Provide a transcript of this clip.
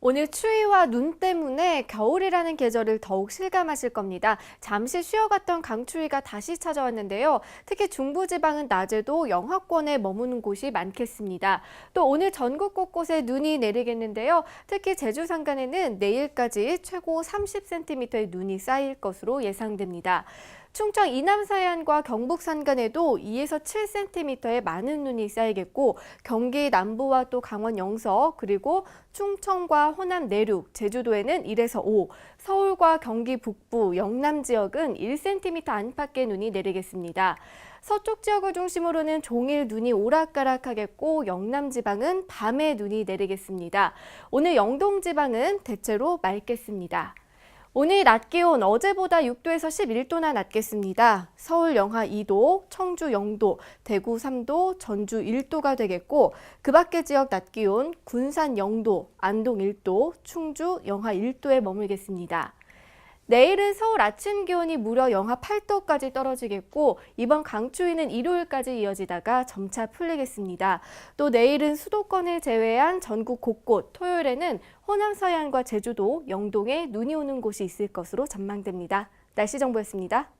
오늘 추위와 눈 때문에 겨울이라는 계절을 더욱 실감하실 겁니다. 잠시 쉬어갔던 강추위가 다시 찾아왔는데요. 특히 중부지방은 낮에도 영하권에 머무는 곳이 많겠습니다. 또 오늘 전국 곳곳에 눈이 내리겠는데요. 특히 제주 산간에는 내일까지 최고 30cm의 눈이 쌓일 것으로 예상됩니다. 충청 이남 사해안과 경북 산간에도 2에서 7cm의 많은 눈이 쌓이겠고 경기 남부와 또 강원 영서 그리고 충청과 호남 내륙, 제주도에는 1에서 5, 서울과 경기 북부, 영남 지역은 1cm 안팎의 눈이 내리겠습니다. 서쪽 지역을 중심으로는 종일 눈이 오락가락하겠고 영남 지방은 밤에 눈이 내리겠습니다. 오늘 영동 지방은 대체로 맑겠습니다. 오늘 낮 기온 어제보다 6도에서 11도나 낮겠습니다. 서울 영하 2도, 청주 0도, 대구 3도, 전주 1도가 되겠고 그 밖의 지역 낮 기온 군산 0도, 안동 1도, 충주 영하 1도에 머물겠습니다. 내일은 서울 아침 기온이 무려 영하 8도까지 떨어지겠고 이번 강추위는 일요일까지 이어지다가 점차 풀리겠습니다. 또 내일은 수도권을 제외한 전국 곳곳, 토요일에는 호남 서해안과 제주도, 영동에 눈이 오는 곳이 있을 것으로 전망됩니다. 날씨 정보였습니다.